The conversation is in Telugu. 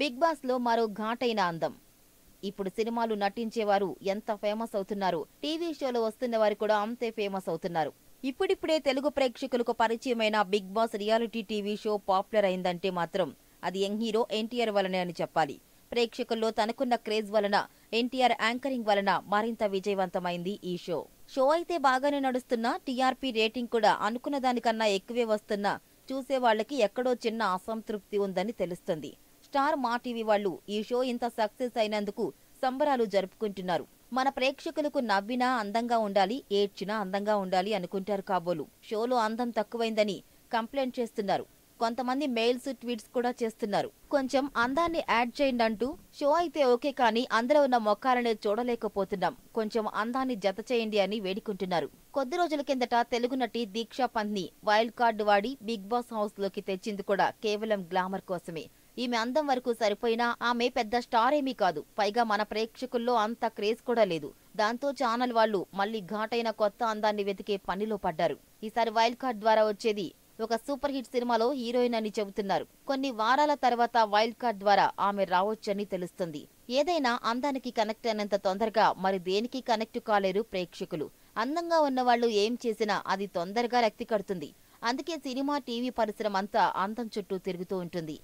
బిగ్ బాస్లో మరో ఘాటైన అందం. ఇప్పుడు సినిమాలు నటించేవారు ఎంత ఫేమస్ అవుతున్నారు? టీవీ షోలో వస్తున్న వారు కూడా అంతే ఫేమస్ అవుతున్నారు. ఇప్పుడిప్పుడే తెలుగు ప్రేక్షకులకు పరిచయమైన Bigg Boss reality TV show popular అయిందంటే మాత్రం అది యంగ్ హీరో ఎన్టీఆర్ వలనే అని చెప్పాలి. ప్రేక్షకుల్లో తనకున్న క్రేజ్ వలన ఎన్టీఆర్ యాంకరింగ్ వలన మరింత విజయవంతమైంది ఈ షో. షో అయితే బాగానే నడుస్తున్నా టీఆర్పీ రేటింగ్ కూడా అనుకున్న దానికన్నా ఎక్కువే వస్తున్నా చూసే వాళ్ళకి ఎక్కడో చిన్న అసంతృప్తి ఉందని తెలుస్తుంది. స్టార్ మా టీవీ వాళ్ళు ఈ షో ఇంత సక్సెస్ అయినందుకు సంబరాలు జరుపుకుంటున్నారు. మన ప్రేక్షకులకు నవ్వినా అందంగా ఉండాలి ఏడ్చినా అందంగా ఉండాలి అనుకుంటారు కాబోలు. షోలో అందం తక్కువైందని కంప్లైంట్ చేస్తున్నారు. కొంతమంది మెయిల్స్ ట్వీట్స్ కూడా చేస్తున్నారు. కొంచెం అందాన్ని యాడ్ చేయండి అంటూ షో అయితే ఓకే కానీ అందులో ఉన్న మొక్కాలనే చూడలేకపోతున్నాం. కొంచెం అందాన్ని జత చేయండి అని వేడుకుంటున్నారు. కొద్ది రోజుల కిందట తెలుగు నటి దీక్షా పంత్ని వైల్డ్ కార్డు వాడి బిగ్ బాస్ హౌస్లోకి తెచ్చింది కూడా కేవలం గ్లామర్ కోసమే. ఈమె అందం వరకు సరిపోయినా ఆమె పెద్ద స్టార్ ఏమీ కాదు. పైగా మన ప్రేక్షకుల్లో అంత క్రేజ్ కూడా లేదు. దాంతో ఛానల్ వాళ్ళు మళ్ళీ ఘాటైన కొత్త అందాన్ని వెతికే పనిలో పడ్డారు. ఈసారి వైల్డ్ కార్డ్ ద్వారా వచ్చేది ఒక సూపర్ హిట్ సినిమాలో హీరోయిన్ అని చెబుతున్నారు. కొన్ని వారాల తర్వాత వైల్డ్ కార్డ్ ద్వారా ఆమె రావచ్చని తెలుస్తుంది. ఏదైనా అందానికి కనెక్ట్ అయినంత తొందరగా మరి దేనికి కనెక్ట్ కాలేరు ప్రేక్షకులు. అందంగా ఉన్నవాళ్ళు ఏం చేసినా అది తొందరగా రక్తి కడుతుంది. అందుకే సినిమా టీవీ పరిశ్రమ అంతా అందం చుట్టూ తిరుగుతూ ఉంటుంది.